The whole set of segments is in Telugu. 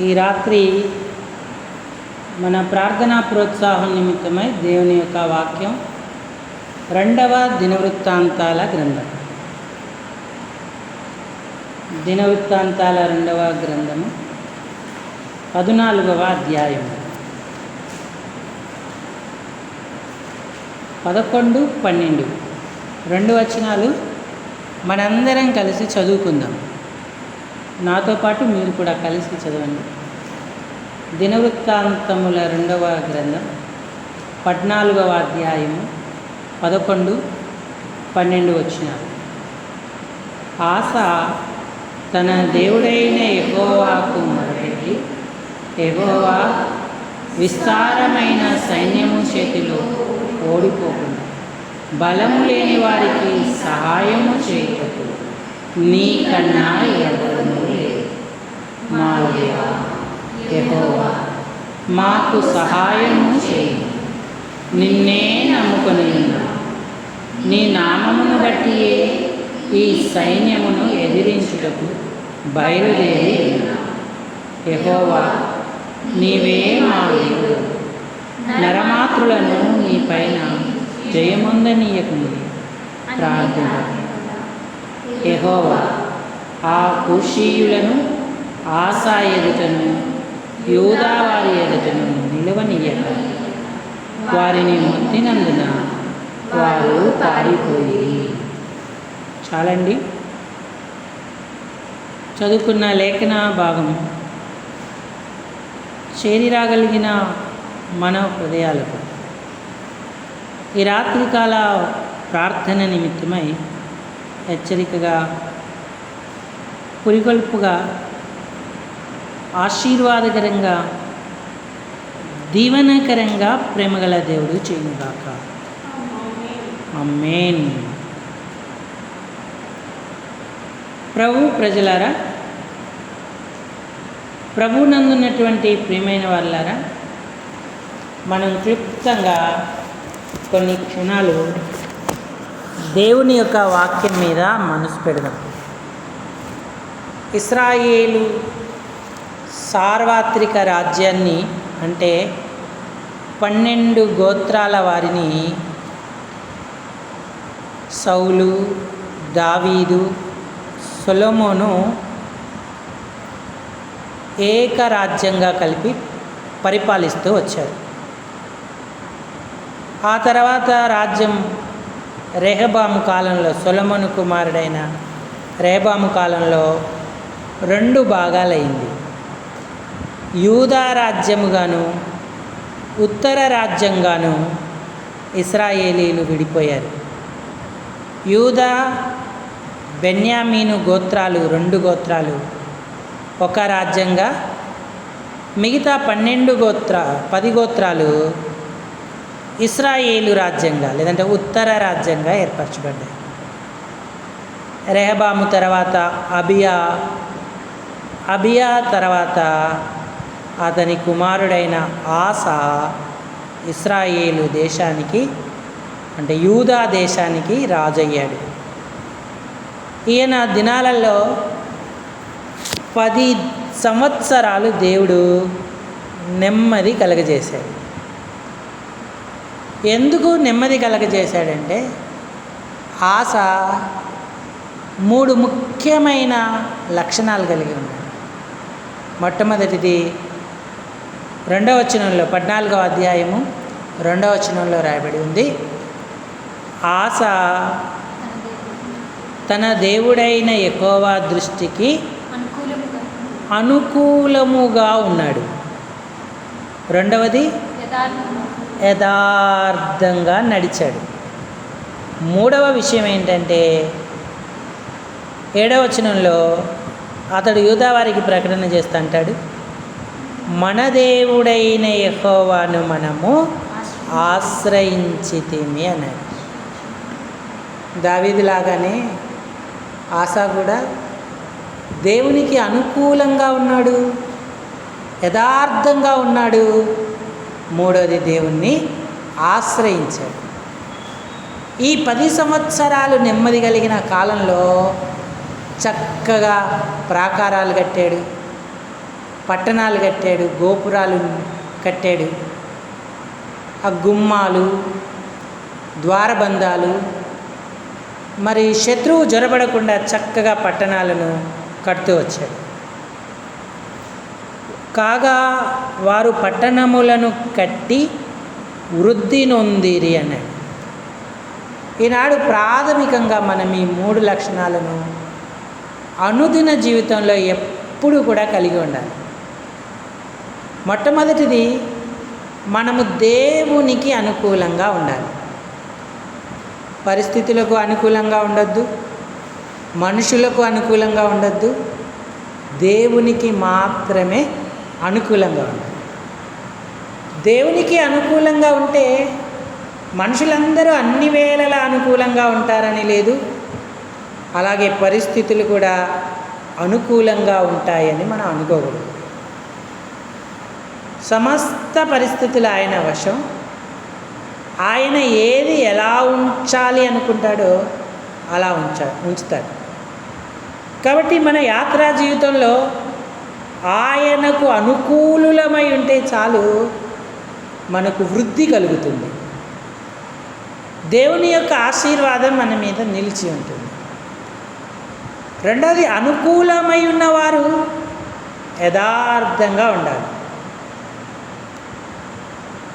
ఈ రాత్రి మన ప్రార్థనా ప్రోత్సాహం నిమిత్తమై దేవుని యొక్క వాక్యం రెండవ దినవృత్తాంతాల గ్రంథం. దినవృత్తాంతాల రెండవ గ్రంథము పద్నాలుగవ అధ్యాయం. పదకొండు పన్నెండు. రెండు వచనాలు మనందరం కలిసి చదువుకుందాం. నాతో పాటు మీరు కూడా కలిసి చదవండి. దినవృత్తాంతముల రెండవ గ్రంథం పద్నాలుగవ అధ్యాయము పదకొండు పన్నెండు వచ్చినారు ఆశ తన దేవుడైన ఎగోవాకు మొరపెట్టి ఎగోవా విస్తారమైన సైన్యము చేతిలో ఓడిపోకుండా బలము లేని వారికి సహాయము చేయటకు నీ కన్నా ఎవరు మా యహోవా మాకు సహాయము చేయి. నిన్నే నమ్ముకొని నీ నామమును బట్టియే ఈ సైన్యమును ఎదిరించుటకు బయలుదేరి యహోవా నీవే మా దేవుడు. నరమాతృలను నీ పైన జయముందనీయకుంది ప్రార్థన యహోవా ఆ కుషీయులను ఆశా ఎదుటను యూదావారి ఎదుటను నిలవనీయక వారిని మొత్తినందున వారు పారిపోయి. చాలండి. చదువుకున్న లేఖన భాగం. చేరిరాగలిగిన మన హృదయాలకు. ఈ రాత్రికాల ప్రార్థన నిమిత్తమై హెచ్చరికగా పురిగొల్పుగా ఆశీర్వాదకరంగా దీవనకరంగా ప్రేమగల దేవుడు చేయుగాక అమ్మేన్ ప్రభు ప్రజలారా ప్రభు నందున్నటువంటి ప్రియమైన వాళ్ళారా మనం క్లుప్తంగా కొన్ని క్షణాలు దేవుని యొక్క వాక్యం మీద మనసు పెడదాం. ఇస్రాయేలు సార్వత్రిక రాజ్యాన్ని అంటే పన్నెండు గోత్రాల వారిని సౌలు దావీదు సొలొమోను ఏకరాజ్యంగా కలిపి పరిపాలిస్తూ వచ్చారు. ఆ తర్వాత రాజ్యం రెహబాము కాలంలో సొలమను కుమారుడైన రెహబాము కాలంలో రెండు భాగాలైంది. యూదా రాజ్యముగాను ఉత్తర రాజ్యంగాను ఇస్రాయేలీలు విడిపోయారు. యూదా బెన్యామీను గోత్రాలు రెండు గోత్రాలు. ఒక రాజ్యంగా మిగతా పన్నెండు గోత్ర పది గోత్రాలు ఇస్రాయేలు రాజ్యంగా లేదంటే ఉత్తర రాజ్యంగా ఏర్పరచబడ్డాయి. రెహబాము తర్వాత అబియా అబియా తర్వాత అతని కుమారుడైన ఆస ఇస్రాయేలు దేశానికి అంటే యూదా దేశానికి రాజయ్యాడు. ఈయన దినాలలో పది సంవత్సరాలు దేవుడు నెమ్మది కలగజేశాడు. ఎందుకు నెమ్మది కలగజేశాడంటే ఆశ మూడు ముఖ్యమైన లక్షణాలు కలిగి ఉన్నాడు. మొట్టమొదటిది రెండవ వచనంలో పద్నాలుగవ అధ్యాయము రెండవ వచనంలో రాయబడి ఉంది. ఆశ తన దేవుడైన ఎకోవా దృష్టికి అనుకూలముగా ఉన్నాడు. రెండవది యథార్థంగా నడిచాడు. మూడవ విషయం ఏంటంటే ఏడవచనంలో అతడు యూదావారికి ప్రకటన చేస్తా అంటాడు. మన దేవుడైన యహోవాను మనము ఆశ్రయించితిమి అన్నాడు దావీదిలాగానే ఆశా కూడా దేవునికి అనుకూలంగా ఉన్నాడు యథార్థంగా ఉన్నాడు. మూడోది దేవుణ్ణి ఆశ్రయించాడు. ఈ పది సంవత్సరాలు నెమ్మది కలిగిన కాలంలో చక్కగా ప్రాకారాలు కట్టాడు. పట్టణాలు కట్టాడు గోపురాలు కట్టాడు. ఆ గుమ్మాలు ద్వారబంధాలు మరి శత్రువు జొరబడకుండా చక్కగా పట్టణాలను కడుతూ వచ్చాడు. కాగా వారు పట్టణములను కట్టి వృద్ధి నొందిరి అన్నాడు. ఈనాడు ప్రాథమికంగా మనం ఈ మూడు లక్షణాలను అనుదిన జీవితంలో ఎప్పుడు కూడా కలిగి ఉండాలి. మొట్టమొదటిది మనము దేవునికి అనుకూలంగా ఉండాలి. పరిస్థితులకు అనుకూలంగా ఉండొద్దు. మనుషులకు అనుకూలంగా ఉండొద్దు. దేవునికి మాత్రమే అనుకూలంగా ఉండాలి. దేవునికి అనుకూలంగా ఉంటే మనుషులందరూ అన్ని వేళలా అనుకూలంగా ఉంటారని లేదు. అలాగే పరిస్థితులు కూడా అనుకూలంగా ఉంటాయని మనం అనుకోకూడదు. సమస్త పరిస్థితులు ఆయన వశం. ఆయన ఏది ఎలా ఉంచాలి అనుకుంటాడో అలా ఉంచా ఉంచుతాడు. కాబట్టి మన యాత్రా జీవితంలో ఆయనకు అనుకూలమై ఉంటే చాలు మనకు వృద్ధి కలుగుతుంది. దేవుని యొక్క ఆశీర్వాదం మన మీద నిలిచి ఉంటుంది. రెండవది అనుకూలమై ఉన్నవారు యథార్థంగా ఉండాలి.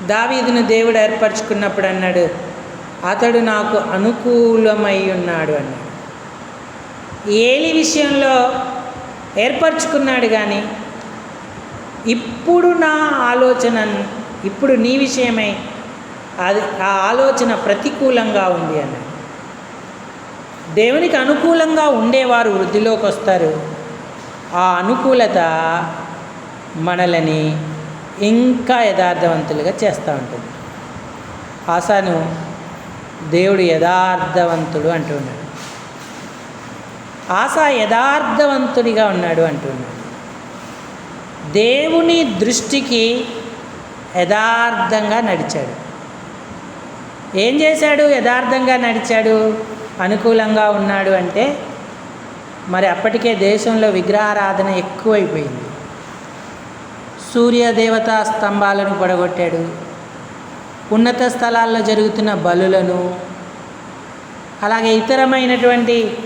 దావీదును దేవుడు ఏర్పరచుకున్నప్పుడు అన్నాడు అతడు నాకు అనుకూలమై ఉన్నాడు అన్నాడు. ఏలి విషయంలో ఏర్పరచుకున్నాడు కానీ ఇప్పుడు నా ఆలోచన ఇప్పుడు నీ విషయమై అది ఆ ఆలోచన ప్రతికూలంగా ఉంది అన్నాడు. దేవునికి అనుకూలంగా ఉండేవారు వృద్ధిలోకి వస్తారు. ఆ అనుకూలత మనలని ఇంకా యథార్థవంతులుగా చేస్తూ ఉంటుంది. ఆశాను దేవుడు యథార్థవంతుడు అంటున్నాడు ఆశ యథార్థవంతుడిగా ఉన్నాడు అంటున్నాడు దేవుని దృష్టికి యథార్థంగా నడిచాడు. ఏం చేశాడు? యథార్థంగా నడిచాడు? అనుకూలంగా ఉన్నాడు అంటే మరి అప్పటికే దేశంలో విగ్రహారాధన ఎక్కువైపోయింది. సూర్య దేవతా స్తంభాలను పడగొట్టాడు. ఉన్నత స్థలాల్లో జరుగుతున్న బలులను అలాగే ఇతరమైనటువంటి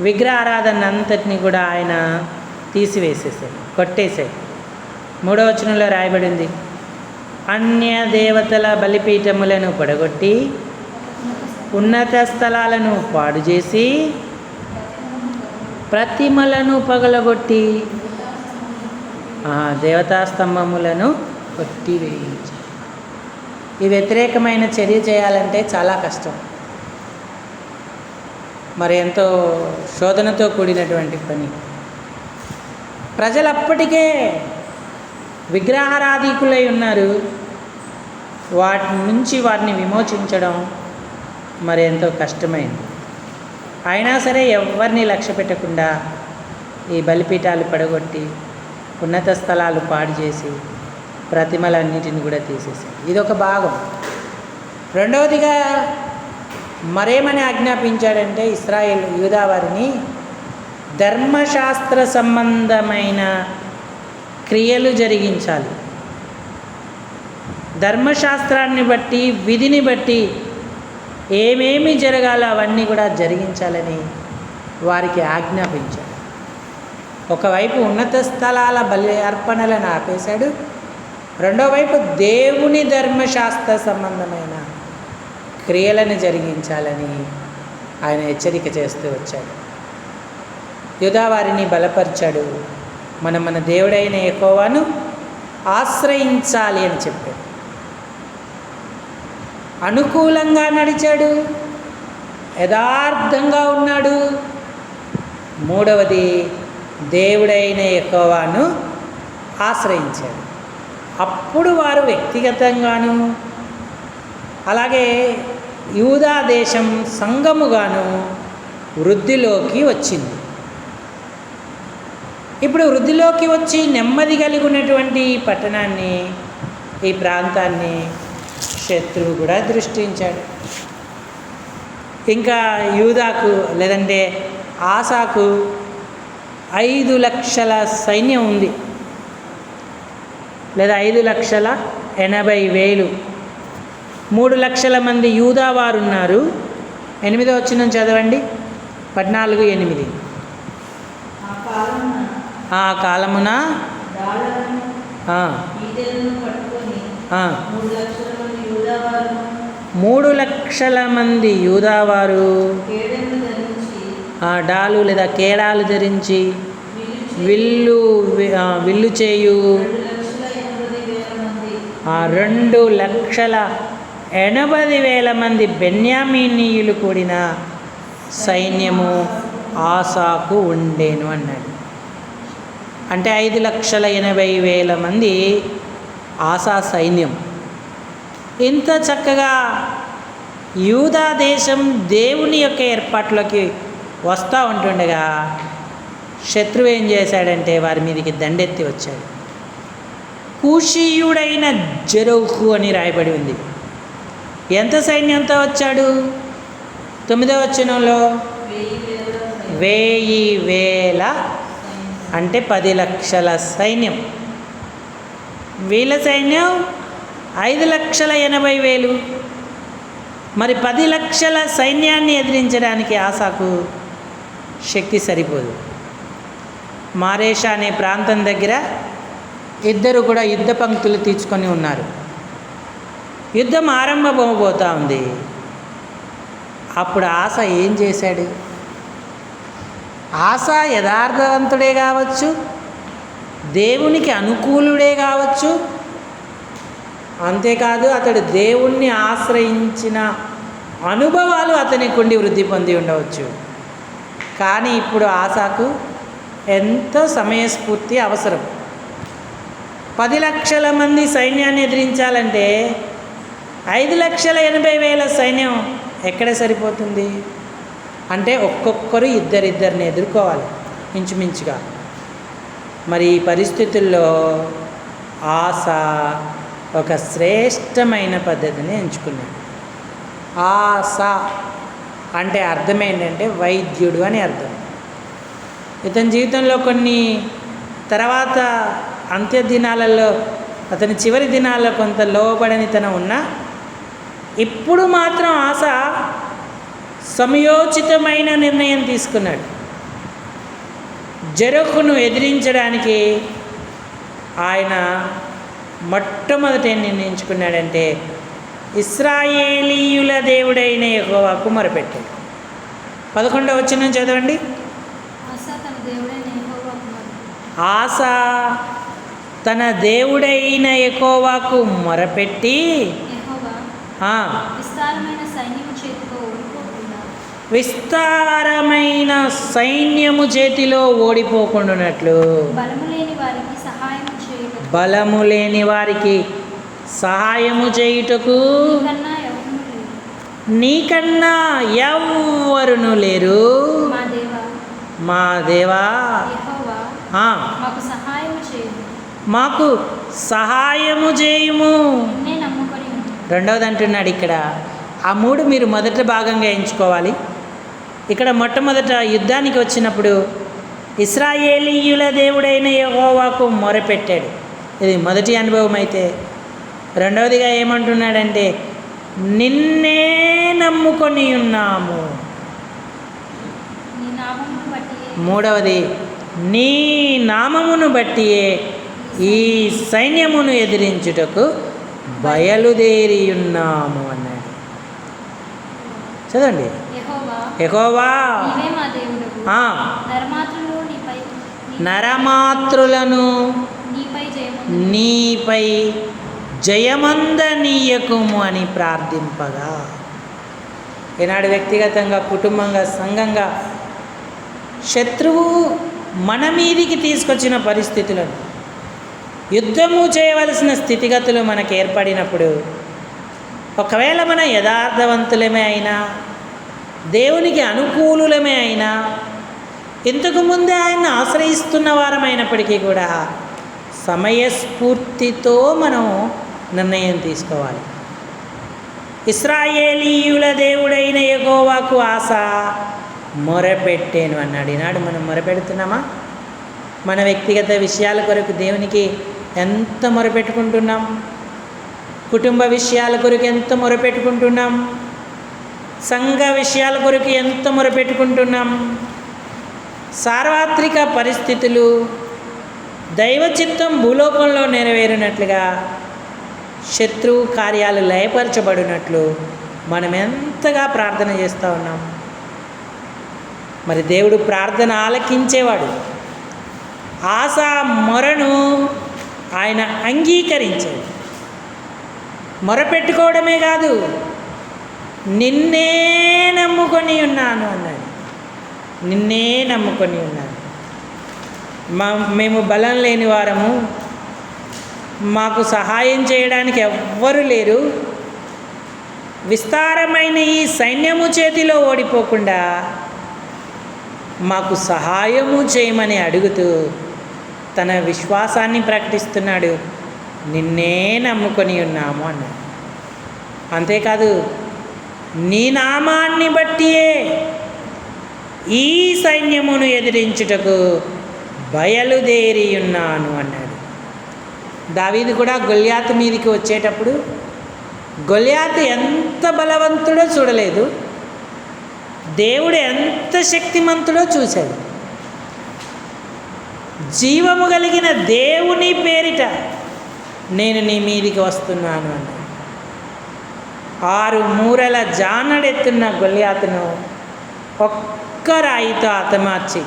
విగ్రహారాధన అంతటిని కూడా ఆయన తీసివేసేసాడు కొట్టేశాడు. మూడో వచనంలో రాయబడింది అన్య దేవతల బలిపీఠములను పడగొట్టి ఉన్నత స్థలాలను పాడు చేసి ప్రతిమలను పగలగొట్టి ఆ దేవతా స్తంభములను ఈ వ్యతిరేకమైన చర్య చేయాలంటే చాలా కష్టం. మరి ఎంతో శోధనతో కూడినటువంటి పని. ప్రజలు అప్పటికే విగ్రహారాధికులై ఉన్నారు. వాటి నుంచి వాటిని విమోచించడం మరి ఎంతో కష్టమైంది. అయినా సరే ఎవరిని లక్ష్య పెట్టకుండా ఈ బలిపీఠాలు పడగొట్టి ఉన్నత స్థలాలు పాడు చేసి ప్రతిమలన్నిటిని కూడా తీసేసి. ఇది ఒక భాగం. రెండవదిగా మరేమని ఆజ్ఞాపించాడంటే ఇస్రాయేల్ యూదా వారిని ధర్మశాస్త్ర సంబంధమైన క్రియలు జరిగించాలి. ధర్మశాస్త్రాన్ని బట్టి విధిని బట్టి ఏమేమి జరగాలో అవన్నీ కూడా జరిగించాలని వారికి ఆజ్ఞాపించారు. ఒకవైపు ఉన్నత స్థలాల బలి అర్పణలను ఆపేశాడు. రెండో వైపు దేవుని ధర్మశాస్త్ర సంబంధమైన క్రియలను జరిగించాలని ఆయన హెచ్చరిక చేస్తూ వచ్చాడు. యుధావారిని బలపరిచాడు. మనం మన దేవుడైన ఎకోవాను ఆశ్రయించాలి అని చెప్పాడు. అనుకూలంగా నడిచాడు. యథార్థంగా ఉన్నాడు. మూడవది దేవుడైన ఎకోవాను ఆశ్రయించాడు. అప్పుడు వారు వ్యక్తిగతంగాను అలాగే యూదా దేశం సంఘముగాను వృద్ధిలోకి వచ్చింది. ఇప్పుడు వృద్ధిలోకి వచ్చి నెమ్మది కలిగి ఉన్నటువంటి ఈ పట్టణాన్ని ఈ ప్రాంతాన్ని శత్రువు కూడా దృష్టించాడు. ఇంకా యూదాకు లేదంటే ఆశాకు ఐదు లక్షల సైన్యం ఉంది. లేదా ఐదు లక్షల ఎనభై వేలు. మూడు లక్షల మంది యూదా వారు ఉన్నారు ఎనిమిదో వచ్చిన చదవండి. పద్నాలుగు ఎనిమిది. ఆ కాలమున మూడు లక్షల మంది యూదావారు డాలు లేదా కేడాలు ధరించి విల్లు విల్లు చేయు. రెండు లక్షల ఎనభై వేల మంది మంది బెన్యామీనీయులు కూడిన సైన్యము ఆసాకు ఉండేను అన్నాడు. అంటే ఐదు లక్షల ఎనభై వేల మంది ఆసా సైన్యం. ఇంత చక్కగా యూదా దేశం దేవుని యొక్క ఏర్పాట్లోకి వస్తూ ఉంటుండగా శత్రువు ఏం చేశాడంటే వారి మీదకి దండెత్తి వచ్చాడు. కూషీయుడైన జెరౌహు అని రాయబడి ఉంది. ఎంత సైన్యంతో వచ్చాడు? తొమ్మిదవ వచనంలో వెయ్యి వేల వేల అంటే పది లక్షల సైన్యం. వీళ్ళ సైన్యం ఐదు లక్షల ఎనభై వేలు. మరి పది లక్షల సైన్యాన్ని ఎదిరించడానికి ఆశాకు శక్తి సరిపోదు. మారేషా అనే ప్రాంతం దగ్గర ఇద్దరు కూడా యుద్ధ పంక్తులు తీర్చుకొని ఉన్నారు. యుద్ధం ఆరంభమవబోతా ఉంది. అప్పుడు ఆశ ఏం చేశాడు? ఆశ యథార్థవంతుడే కావచ్చు దేవునికి అనుకూలుడే కావచ్చు. అంతేకాదు అతడు దేవుణ్ణి ఆశ్రయించిన అనుభవాలు అతనికి ఉండి వృద్ధి పొంది ఉండవచ్చు. కానీ ఇప్పుడు ఆశకు ఎంతో సమయస్ఫూర్తి అవసరం. పది లక్షల మంది సైన్యాన్ని ఎదిరించాలంటే ఐదు లక్షల ఎనభై వేల సైన్యం ఎక్కడ సరిపోతుంది? అంటే ఒక్కొక్కరు ఇద్దరిద్దరిని ఎదుర్కోవాలి ఇంచుమించుగా. మరి ఈ పరిస్థితుల్లో ఆశ ఒక శ్రేష్టమైన పద్ధతిని ఎంచుకున్నాడు. ఆశ అంటే అర్థం ఏంటంటే వైద్యుడు అని అర్థం. ఇతని జీవితంలో కొన్ని తర్వాత అంత్య దినాలలో అతని చివరి దినాల్లో కొంత లోపడని తన ఉన్నా ఇప్పుడు మాత్రం ఆశ సమయోచితమైన నిర్ణయం తీసుకున్నాడు. జరకును ఎదిరించడానికి ఆయన మొట్టమొదట ఏం నిర్ణయించుకున్నాడంటే ఇస్రాయేలీయుల దేవుడైన యెహోవాకు మొరపెట్టాడు పదకొండవ వచ్చిన చదవండి. ఆశ తన దేవుడైన యెహోవాకు మొరపెట్టి విస్తారమైన సైన్యము చేతిలో ఓడిపోకుండానట్లు. బలము లేని వారికి సహాయము చేయుటకు నీకన్నా ఎవ్వరును లేరు. మా దేవా. మాకు సహాయము చేయుము. రెండవది అంటున్నాడు ఇక్కడ. ఆ మూడు మీరు మొదట భాగంగా ఎంచుకోవాలి. ఇక్కడ మొట్టమొదట యుద్ధానికి వచ్చినప్పుడు ఇస్రాయేలీయుల దేవుడైన యెహోవాకు మొరపెట్టాడు. ఇది మొదటి అనుభవం అయితే రెండవదిగా ఏమంటున్నాడంటే నిన్నే నమ్ముకొని ఉన్నాము. బట్టి మూడవది నీ నామమును బట్టియే ఈ సైన్యమును ఎదిరించుటకు బయలుదేరి ఉన్నాము అన్నాడు. చదవండి. ఎహోవా నరమాతృలను నీపై జయమందనీయకుము అని ప్రార్థింపగా. ఈనాడు వ్యక్తిగతంగా కుటుంబంగా సంఘంగా శత్రువు మన మీదికి తీసుకొచ్చిన పరిస్థితులను యుద్ధము చేయవలసిన స్థితిగతులు మనకు ఏర్పడినప్పుడు ఒకవేళ మన యథార్థవంతులమే అయినా దేవునికి అనుకూలులమే అయినా ఇంతకు ముందే ఆయన ఆశ్రయిస్తున్న వారమైనప్పటికీ కూడా సమయస్ఫూర్తితో మనం నిర్ణయం తీసుకోవాలి. ఇస్రాయేలీయుల దేవుడైన ఎగోవాకు ఆశ మొరపెట్టాను అన్నాడు. ఈనాడు మనం మొరపెడుతున్నామా? మన వ్యక్తిగత విషయాల కొరకు దేవునికి ఎంత మొరపెట్టుకుంటున్నాం? కుటుంబ విషయాల కొరకు ఎంత మొరపెట్టుకుంటున్నాం? సంఘ విషయాల కొరకు ఎంత మొరపెట్టుకుంటున్నాం? సార్వత్రిక పరిస్థితులు దైవ చిత్తం భూలోకంలో నెరవేరినట్లుగా శత్రువు కార్యాలు లయపరచబడినట్లు మనం ఎంతగా ప్రార్థన చేస్తూ ఉన్నాం. మరి దేవుడు ప్రార్థన ఆలకించేవాడు. ఆశా మొరను ఆయన అంగీకరించాడు. మొరపెట్టుకోవడమే కాదు నిన్నే నమ్ముకొని ఉన్నాను అన్నాడు. నిన్నే నమ్ముకొని ఉన్నాను. మా మేము బలం లేని వారము మాకు సహాయం చేయడానికి ఎవ్వరు లేరు. విస్తారమైన ఈ సైన్యము చేతిలో ఓడిపోకుండా మాకు సహాయము చేయమని అడుగుతూ తన విశ్వాసాన్ని ప్రకటిస్తున్నాడు. నిన్నే నమ్ముకొని ఉన్నాము అన్నాడు. అంతేకాదు నీ నామాన్ని బట్టియే ఈ సైన్యమును ఎదిరించుటకు బయలుదేరి ఉన్నాను అన్నాడు. దావీది కూడా గొల్యాత్ మీదికి వచ్చేటప్పుడు గొల్యాత్ ఎంత బలవంతుడో చూడలేదు. దేవుడు ఎంత శక్తిమంతుడో చూశాడు. జీవము కలిగిన దేవుని పేరిట నేను నీ మీదికి వస్తున్నాను అన్నాడు. ఆరు మూరల జానడెత్తున్న గొల్యాతను ఒక్క రాయితో అతమార్చి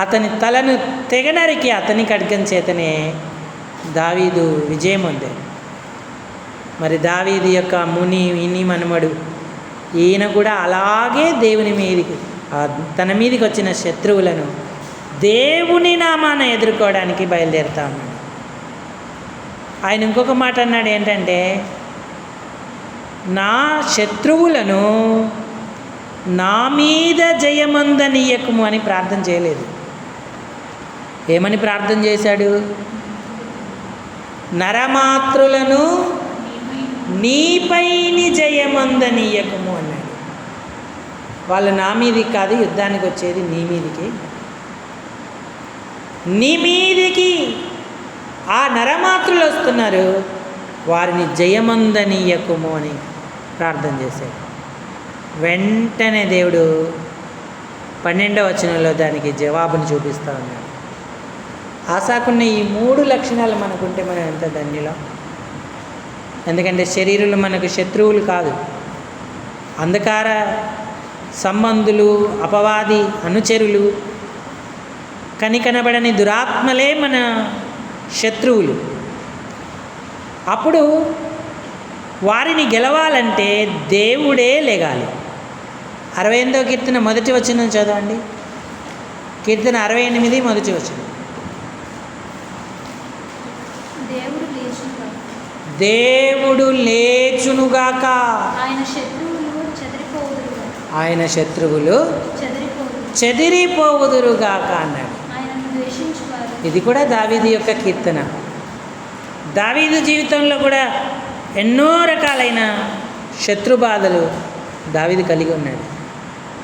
అతని తలను తెగనరికి అతని ఖడ్గం చేతనే దావీదు విజయం పొందాడు మరి దావీదు యొక్క ముని విని మనమడు ఈయన కూడా అలాగే దేవుని మీదకి తన మీదకి వచ్చిన శత్రువులను దేవుని నామాన ఎదుర్కోవడానికి బయలుదేరుతా ఉన్నాడు. ఆయన ఇంకొక మాట అన్నాడు ఏంటంటే నా శత్రువులను నా మీద జయమందనీయకము అని ప్రార్థన చేయలేదు. ఏమని ప్రార్థన చేశాడు? నరమాత్రులను నీపైని జయమందనీయకము అన్నాడు. వాళ్ళు నా మీదికి కాదు యుద్ధానికి వచ్చేది నీ మీదికి. నీ మీదికి ఆ నరమాత్రులు వస్తున్నారు. వారిని జయమందనీయకుము అని ప్రార్థన చేశాడు. వెంటనే దేవుడు పన్నెండవ వచనంలో దానికి జవాబును చూపిస్తా ఉన్నాడు. ఆశాకున్న ఈ మూడు లక్షణాలు మనకుంటే మనం ఎంత ధన్యులం? ఎందుకంటే శరీరులు మనకు శత్రువులు కాదు. అంధకార సంబంధులు అపవాది అనుచరులు కనికనబడని దురాత్మలే మన శత్రువులు. అప్పుడు వారిని గెలవాలంటే దేవుడే లెగాలి. అరవై ఎనిమిదో కీర్తన మొదటి వచ్చిన చదవండి. కీర్తన అరవై ఎనిమిది మొదటి వచ్చింది దేవుడు లేచునుగాక. ఆయన శత్రువులు చెదిరిపోవుదురుగాక అన్నాడు. ఇది కూడా దావీది యొక్క కీర్తన. దావీదు జీవితంలో కూడా ఎన్నో రకాలైన శత్రుబాధలు దావీదు కలిగి ఉన్నాడు.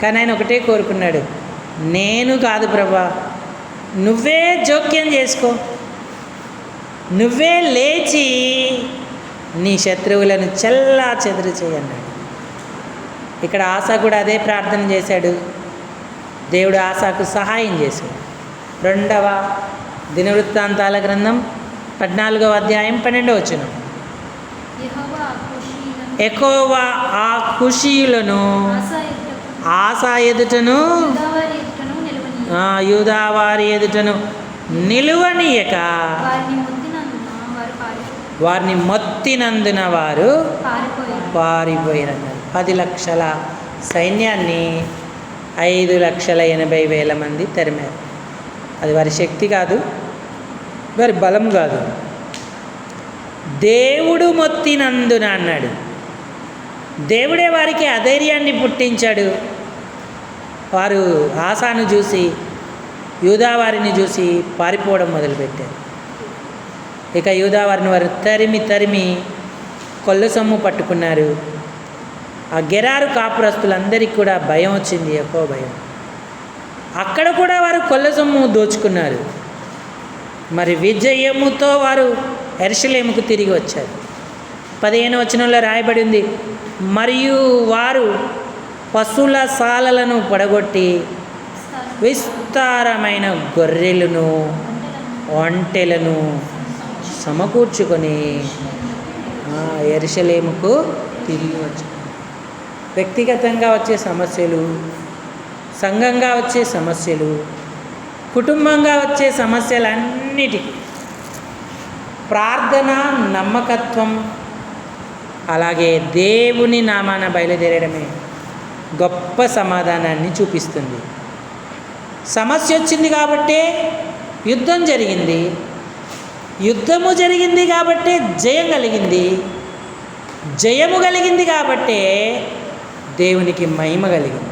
కానీ ఆయన ఒకటే కోరుకున్నాడు. నేను కాదు ప్రభా నువ్వే జోక్యం చేసుకో. నువ్వే లేచి నీ శత్రువులను చెల్లా చెదురు చేయన్నాడు. ఇక్కడ ఆశ కూడా అదే ప్రార్థన చేశాడు. దేవుడు ఆశకు సహాయం చేశాడు. రెండవ దినవృత్తాంతాల గ్రంథం పద్నాలుగవ అధ్యాయం పన్నెండవ వచ్చిన ఎక్కువ ఆ ఖుషీలను ఆశా ఎదుటను యూదావారి ఎదుటను నిలువనీయక వారిని ముద్దినందున వారు పారి వారిని మొత్తినందున వారు పారిపోయారు. పారిపోయినన్నారు పది లక్షల సైన్యాన్ని ఐదు లక్షల ఎనభై వేల మంది తరిమారు. అది వారి శక్తి కాదు వారి బలం కాదు. దేవుడు మొత్తినందున అన్నాడు. దేవుడే వారికి అధైర్యాన్ని పుట్టించాడు. వారు ఆశాను చూసి యూదావారిని చూసి పారిపోవడం మొదలుపెట్టారు. ఇక యూదావారిని వారు తరిమి తరిమి కొల్ల సొమ్ము పట్టుకున్నారు. ఆ గెరారు కాపురస్తులందరికీ కూడా భయం వచ్చింది ఎక్కువ భయం. అక్కడ కూడా వారు కొల్ల సొమ్ము దోచుకున్నారు. మరి విజయముతో వారు ఎర్షలేముకు తిరిగి వచ్చారు. పదిహేను వచనంలో రాయబడి ఉంది మరియు వారు పశువుల సాలలను పడగొట్టి విస్తారమైన గొర్రెలను ఒంటెలను సమకూర్చుకొని ఆ, ఎరుషలేముకు తిరిగి వచ్చి వ్యక్తిగతంగా వచ్చే సమస్యలు సంఘంగా వచ్చే సమస్యలు కుటుంబంగా వచ్చే సమస్యలన్నిటికీ ప్రార్థన నమ్మకత్వం అలాగే దేవుని నామాన బయలుదేరడమే గొప్ప సమాధానాన్ని చూపిస్తుంది. సమస్య వచ్చింది కాబట్టే యుద్ధం జరిగింది. యుద్ధము జరిగింది కాబట్టే జయం కలిగింది. జయము కలిగింది కాబట్టే దేవునికి మహిమ కలిగింది.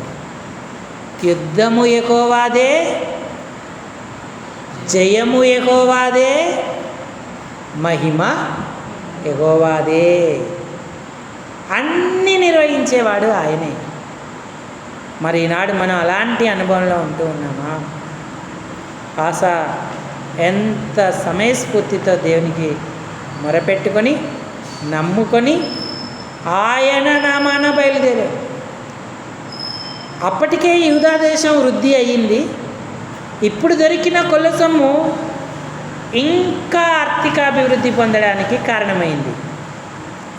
యుద్ధము ఎకోవాదే జయము ఎగోవాదే మహిమ ఎగోవాదే అన్నీ నిర్వహించేవాడు ఆయనే. మరి ఈనాడు మనం అలాంటి అనుభవంలో ఉంటూ ఉన్నామా? ఆశ ఎంత సమయస్ఫూర్తితో దేవునికి మొరపెట్టుకొని నమ్ముకొని ఆయన నామాన బయలుదేరాడు. అప్పటికే యూదా దేశం వృద్ధి అయ్యింది. ఇప్పుడు దొరికిన కొలసము ఇంకా ఆర్థిక అభివృద్ధి పొందడానికి కారణమైంది.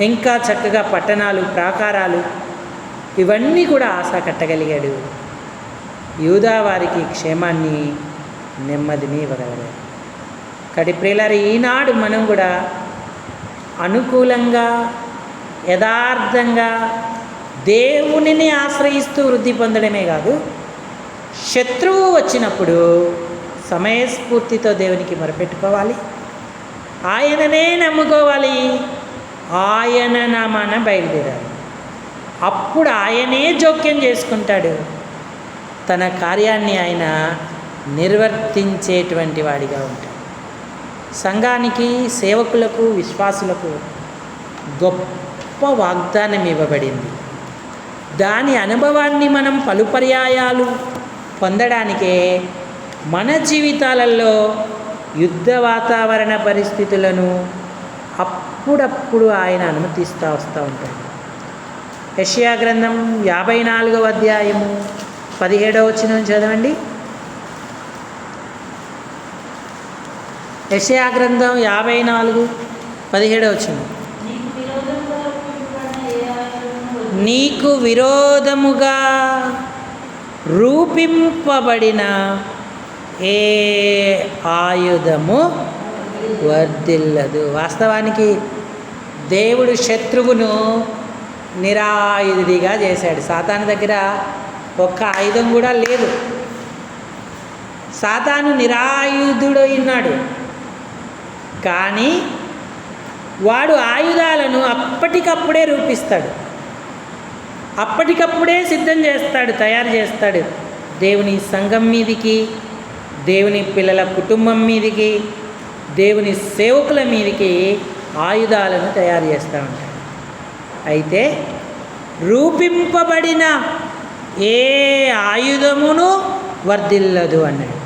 ఇంకా చక్కగా పట్టణాలు ప్రాకారాలు ఇవన్నీ కూడా ఆశ కట్టగలిగాడు. యూదా వారికి క్షేమాన్ని నెమ్మదిని ఇవ్వగలిగాడు. కడి ప్రియులారు ఈనాడు మనం కూడా అనుకూలంగా యథార్థంగా దేవునిని ఆశ్రయిస్తూ వృద్ధి పొందడమే కాదు శత్రువు వచ్చినప్పుడు సమయస్ఫూర్తితో దేవునికి మొరపెట్టుకోవాలి. ఆయననే నమ్ముకోవాలి. ఆయన నామాన బయలుదేరాలి. అప్పుడు ఆయనే జోక్యం చేసుకుంటాడు. తన కార్యాన్ని ఆయన నిర్వర్తించేటువంటి వాడిగా ఉంటాడు. సంఘానికి సేవకులకు విశ్వాసులకు గొప్ప వాగ్దానం ఇవ్వబడింది దాని అనుభవాన్ని మనం పలు పర్యాయాలు పొందడానికే మన జీవితాలలో యుద్ధ వాతావరణ పరిస్థితులను అప్పుడప్పుడు ఆయన అనుమతిస్తూ వస్తూ ఉంటాడు. యష్యా గ్రంథం యాభై నాలుగవ అధ్యాయము పదిహేడవ వచ్చిన చదవండి. యషయా గ్రంథం యాభై నాలుగు పదిహేడవ వచ్చిన నీకు విరోధముగా రూపింపబడిన ఏ ఆయుధము వర్దిల్లదు వాస్తవానికి దేవుడు శత్రువును నిరాయుధుడిగా చేశాడు. సాతాను దగ్గర ఒక్క ఆయుధం కూడా లేదు. సాతాను నిరాయుధుడు ఉన్నాడు. కానీ వాడు ఆయుధాలను అప్పటికప్పుడే రూపిస్తాడు. అప్పటికప్పుడే సిద్ధం చేస్తాడు తయారు చేస్తాడు. దేవుని సంఘం మీదికి దేవుని పిల్లల కుటుంబం మీదికి దేవుని సేవకుల మీదికి ఆయుధాలను తయారు చేస్తూ ఉంటాడు. అయితే రూపింపబడిన ఏ ఆయుధమును వర్ధిల్లదు అన్నాడు.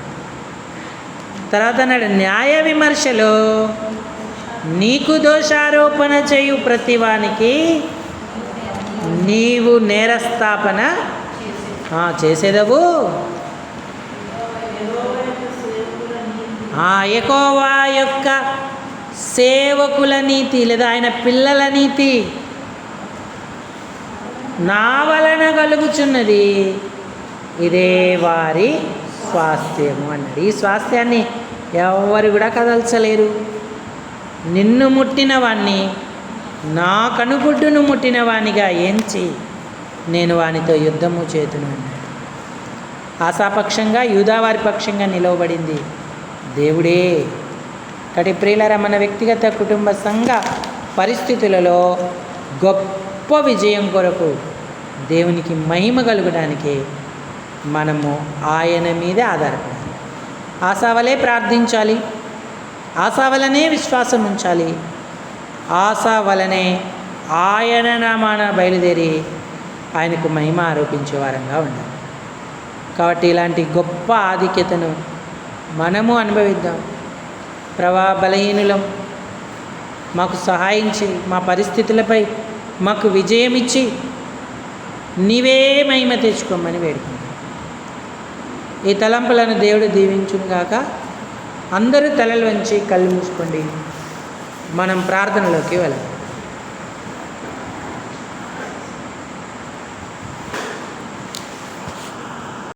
తర్వాత అన్నాడు న్యాయ విమర్శలో. నీకు దోషారోపణ చేయు ప్రతివానికి నీవు నేరస్థాపన చేసేదవు ఆ ఎకోవా యొక్క సేవకుల నీతి లేదా ఆయన పిల్లల నీతి నా వలన కలుగుచున్నది. ఇదే వారి స్వాస్థ్యము అన్నాడు. ఈ స్వాస్థ్యాన్ని ఎవరు కూడా కదల్చలేరు. నిన్ను ముట్టిన వాణ్ణి నా కనుగుడ్డును ముట్టిన వానిగా ఎంచి నేను వానితో యుద్ధము చేతును అన్నాడు. ఆశాపక్షంగా యూదావారి పక్షంగా నిలవబడింది దేవుడే. కటి ప్రియులరా మన వ్యక్తిగత కుటుంబ సంఘ పరిస్థితులలో గొప్ప విజయం కొరకు దేవునికి మహిమ కలగడానికి మనము ఆయన మీదే ఆధారపడాలి ఆశావలే ప్రార్థించాలి. ఆశా వలనే విశ్వాసం ఉంచాలి. ఆశా వలనే ఆయన నామాన బయలుదేరి ఆయనకు మహిమ ఆరోపించే వారంగా ఉండాలి. కాబట్టి ఇలాంటి గొప్ప ఆధిక్యతను మనము అనుభవిద్దాం. ప్రభా బలహీనులం మాకు సహాయం చేయి. మా పరిస్థితులపై మాకు విజయం ఇచ్చి నీవే మహిమ తెచ్చుకోమని వేడుకుంటాం ఈ తలంపులను దేవుడు దీవించును గాక. అందరూ తలలు వంచి కళ్ళు మూసుకోండి. మనం ప్రార్థనలోకి వెళ్ళాం